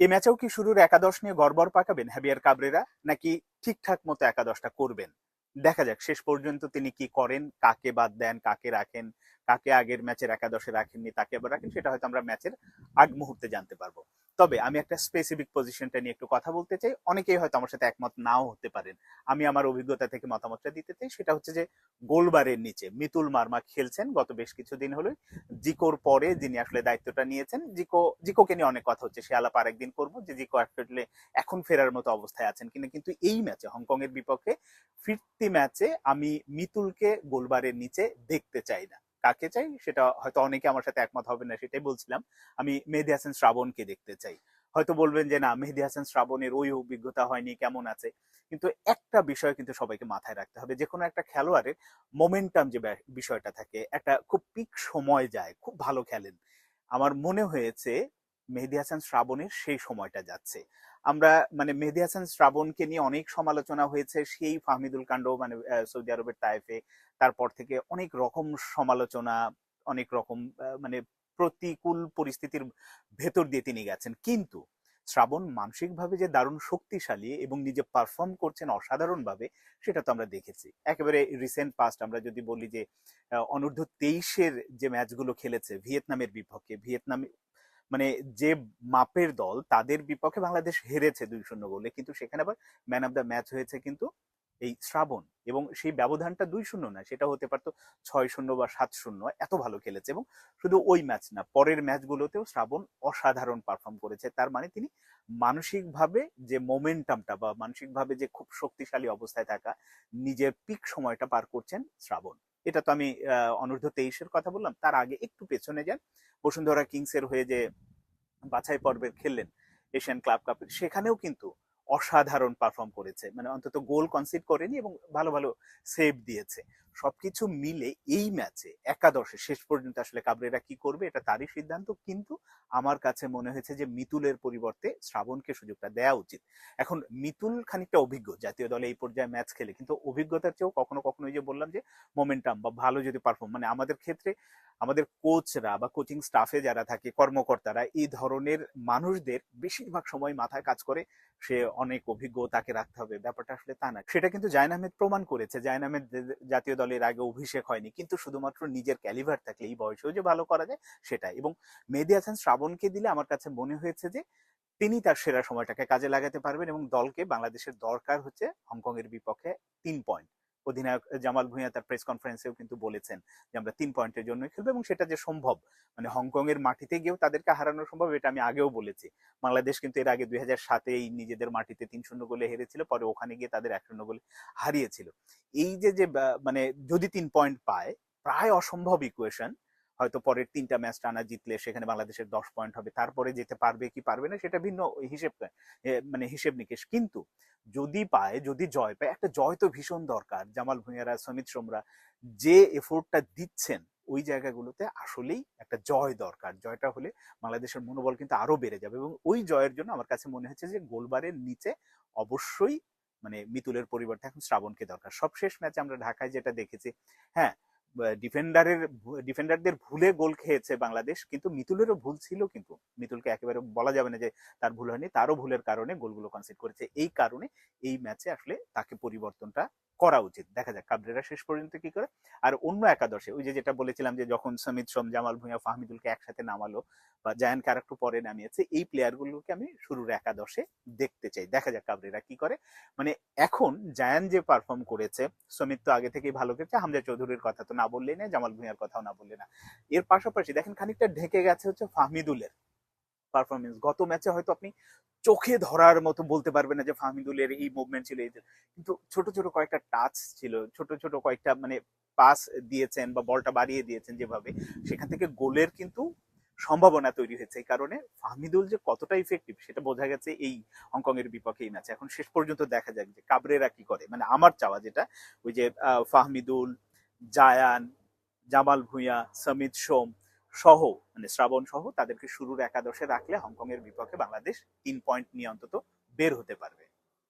এ ম্যাচেও কি শুরুর একাদশ নিয়ে গড়বড় পাকাবেন হ্যাবিয়ার কাবরেরা, নাকি ঠিকঠাক মতো একাদশটা করবেন? দেখা যাক, শেষ পর্যন্ত তিনি কি করেন, কাকে বাদ দেন, কাকে রাখেন, কাকে আগের ম্যাচের একাদশে রাখেননি, তাকে আবার রাখেন, সেটা হয়তো আমরা ম্যাচের আগ মুহূর্তে জানতে পারব। তবে আমি একটা স্পেসিফিক পজিশনটা নিয়ে একটু কথা বলতে চাই। অনেকেই হয়তো আমার সাথে একমত নাও হতে পারেন। আমি আমার অভিজ্ঞতা থেকে মতামতটা দিতে চাই, সেটা হচ্ছে যে গোলবারের নিচে মিতুল মার্মা খেলছেন গত বেশ কিছুদিন হলো জিকোর পরে যিনি আসলে দায়িত্বটা নিয়েছেন, জিকো, জিকোকে নিয়ে অনেক কথা হচ্ছে, সে আলাপ আরেকদিন করব যে জিকো আসলে এখন ফেরার মতো অবস্থায় আছেন কিনা। কিন্তু এই ম্যাচে হংকং এর বিপক্ষে ফিরতি ম্যাচে আমি মিতুলকে গোলবারের নিচে দেখতে চাই না। কাকে চাই সেটা হয়তো অনেকে আমার সাথে একমত হবে না, সেটাই বলছিলাম। আমি মেহেদি হাসান শ্রাবণকে দেখতে চাই। হয়তো বলবেন যে, না, মেহেদি হাসান শ্রাবণের ওই অভিজ্ঞতা হয়নি, কেমন আছে? কিন্তু একটা বিষয় কিন্তু সবাইকে মাথায় রাখতে হবে, যে কোনো একটা খেলোয়াড়ের মোমেন্টাম যে বিষয়টা থাকে, একটা খুব পিক সময় যায়, খুব ভালো খেলেন। আমার মনে হয়েছে মেহেদি হাসান শ্রাবণের সেই সময়টা যাচ্ছে। আমরা মানে মেহেদি হাসান শ্রাবণকে নিয়ে অনেক সমালোচনা হয়েছে, সেই ফাহমিদুল কাণ্ড মানে সৌদি আরবের তাইফে তারপর থেকে অনেক রকম সমালোচনা, অনেক রকম মানে প্রতিকূল পরিস্থিতির ভেতর দিয়ে তিনি গেছেন। কিন্তু শ্রাবণ মানসিকভাবে যে দারুণ শক্তিশালী এবং নিজে পারফর্ম করছেন অসাধারণভাবে, সেটা তো আমরা দেখেছি। একেবারে রিসেন্ট পাস্ট আমরা যদি বলি যে অনূর্ধ্ব তেইশের যে ম্যাচগুলো খেলেছে ভিয়েতনামের বিপক্ষে, ভিয়েতনাম মানে যে মাপের দল, তাদের বিপক্ষে বাংলাদেশ হেরেছে দুই শূন্য গোলে। কিন্তু সেখানে আবার ম্যান অফ দ্য ম্যাচ হয়েছে কিন্তু এই শ্রাবণ। এবং সেই ব্যবধানটা দুই শূন্য না, সেটা হতে পারতো ছয় শূন্য বা সাত শূন্য এত ভালো খেলেছে। এবং শুধু ওই ম্যাচ না, পরের ম্যাচগুলোতেও শ্রাবণ অসাধারণ পারফর্ম করেছে। তার মানে তিনি মানসিকভাবে যে মোমেন্টামটা বা মানসিকভাবে যে খুব শক্তিশালী অবস্থায় থাকা, নিজের পিক সময়টা পার করছেন শ্রাবণ। এটা তো আমি অনূর্ধ্ব তেইশের কথা বললাম, তার আগে একটু পেছনে যান। বসুন্ধরা কিংসের হয়ে যে বাছাই পর্বে খেললেন এশিয়ান ক্লাব কাপের, সেখানেও কিন্তু অসাধারণ পারফর্ম করেছে। মানে অন্তত গোল কনসিড করেনি এবং ভালো ভালো সেভ দিয়েছে। সবকিছু মিলে এই ম্যাচে একাদশে শেষ পর্যন্ত আসলে কাবরেরা কি করবে এটা তারই সিদ্ধান্ত, কিন্তু আমার কাছে মনে হয়েছে যে মিতুলের পরিবর্তে শ্রাবণকে সুযোগটা দেওয়া উচিত। এখন মিতুল খানিকটা অভিজ্ঞ, জাতীয় দলে এই পর্যায়ে ম্যাচ খেলে, কিন্তু অভিজ্ঞতার চেয়েও কখনো কখনো যে বললাম যে মোমেন্টাম বা ভালো যদি পারফর্ম মানে আমাদের ক্ষেত্রে আমাদের কোচরা বা কোচিং স্টাফে যারা থাকে, কর্মকর্তারা, এই ধরনের মানুষদের বেশিরভাগ সময় মাথায় কাজ করে সে অনেক অভিজ্ঞ, তাকে রাখতে হবে। ব্যাপারটা আসলে তা না। সেটা কিন্তু জায়ন আহমেদ প্রমাণ করেছে। জায়ন আহমেদ জাতীয় দলের আগে অভিষেক হয়নি, কিন্তু শুধুমাত্র নিজের ক্যালিভার থাকলে এই বয়সেও যে ভালো করা যায় সেটা এবং মেহেদি হাসান শ্রাবণকে দিলে আমার কাছে মনে হয়েছে যে, তিনি তার সেরা সময়টাকে কাজে লাগাতে পারবেন এবং দলকে বাংলাদেশের দরকার হচ্ছে হংকং এর বিপক্ষে তিন পয়েন্ট অধিনায়ক জামাল ভুঁইয়া তার প্রেস কনফারেন্সেও কিন্তু বলেছেন যে আমরা তিন পয়েন্টের জন্য খেলব এবং সেটা যে সম্ভব। মানে হংকং এর মাটিতে গিয়েও তাদেরকে হারানো সম্ভব, এটা আমি আগেও বলেছি। বাংলাদেশ কিন্তু এর আগে দুই হাজার সাতেই নিজেদের মাটিতে তিন শূন্য গোলে হেরেছিল, পরে ওখানে গিয়ে তাদের এক শূন্য গোলে হারিয়েছিল। এই যে যে মানে যদি তিন পয়েন্ট পায়, প্রায় অসম্ভব ইকুয়েশন হয়তো পরের তিনটা ম্যাচ টানা জিতলে সেখানে বাংলাদেশের দশ পয়েন্ট হবে। তারপরে যেতে পারবে কি পারবে না সেটা ভিন্ন হিসেব মানে হিসেব নিকেশ। কিন্তু যদি পায়, যদি জয় পায়, একটা জয় তো ভীষণ দরকার। জামাল ভুঁইয়ারা সমিত সোমরা যে এফোর্টটা দিচ্ছেন ওই জায়গাগুলোতে আসলেই একটা জয় দরকার। জয়টা হলে বাংলাদেশের মনোবল কিন্তু আরও বেড়ে যাবে এবং ওই জয়ের জন্য আমার কাছে মনে হচ্ছে যে গোলবারের নিচে অবশ্যই মানে মিতুলের পরিবর্তে এখন শ্রাবণকে দরকার। সবশেষ ম্যাচে আমরা ঢাকায় যেটা দেখেছি হ্যাঁ ডিফেন্ডারের ডিফেন্ডারদের ভুলে গোল খেয়েছে বাংলাদেশ, কিন্তু মিতুলেরও ভুল ছিল কিন্তু। মিতুলকে একেবারে বলা যাবে না যে তার ভুল হয়নি, তারও ভুলের কারণে গোলগুলো কনসিড করেছে। এই কারণে এই ম্যাচে আসলে তাকে পরিবর্তনটা করা উচিত। দেখা যাক, কাবরেরা শেষ পর্যন্ত কি করে। আর অন্য একাদশে, ওই যে যেটা বলেছিলাম যে যখন সমিত, সোম, জামাল, ভুঁইয়া, ফাহমিদুলকে একসাথে নামালো বা জায়ান ক্যারেক্টর পরে নামিয়েছে, এই প্লেয়ারগুলোকে আমি শুরুর একাদশে দেখতে চাই। দেখা যাক কাবরেরা কি করে। মানে এখন জায়ান যে পারফর্ম করেছে, সমিত তো আগে থেকেই ভালো করেছে হামজা চৌধুরীর কথা তো না বললেই না, জামাল ভুঁইয়ার কথাও না বললে না। এর পাশাপাশি দেখেন, খানিকটা ঢেকে গেছে হচ্ছে ফাহমিদুলের পারফরমেন্স গত ম্যাচে হয়তো আপনি চোখে ধরার মতো বলতে পারবে না যে ফাহমিদুলের এই মুভমেন্ট ছিল, এই কিন্তু ছোট ছোট কয়েকটা টাচ ছিল, ছোট ছোট কয়েকটা মানে পাস দিয়েছেন বা বলটা বাড়িয়ে দিয়েছেন যেভাবে, সেখান থেকে গোলের কিন্তু সম্ভাবনা তৈরি হয়েছে। এই কারণে ফাহমিদুল যে কতটা ইফেক্টিভ সেটা বোঝা গেছে এই হংকং এর বিপক্ষে এই ম্যাচে এখন শেষ পর্যন্ত দেখা যাক যে কাবরেরা কি করে। মানে আমার চাওয়া যেটা, ওই যে ফাহমিদুল, জায়ান, জামাল ভুঁইয়া, সমিত সোম সহ মানে শ্রাবণ সহ তাদেরকে শুরুর একাদশে রাখলে হংকং এর বিপক্ষে বাংলাদেশ তিন পয়েন্ট নিয়ে অন্তত বের হতে পারবে।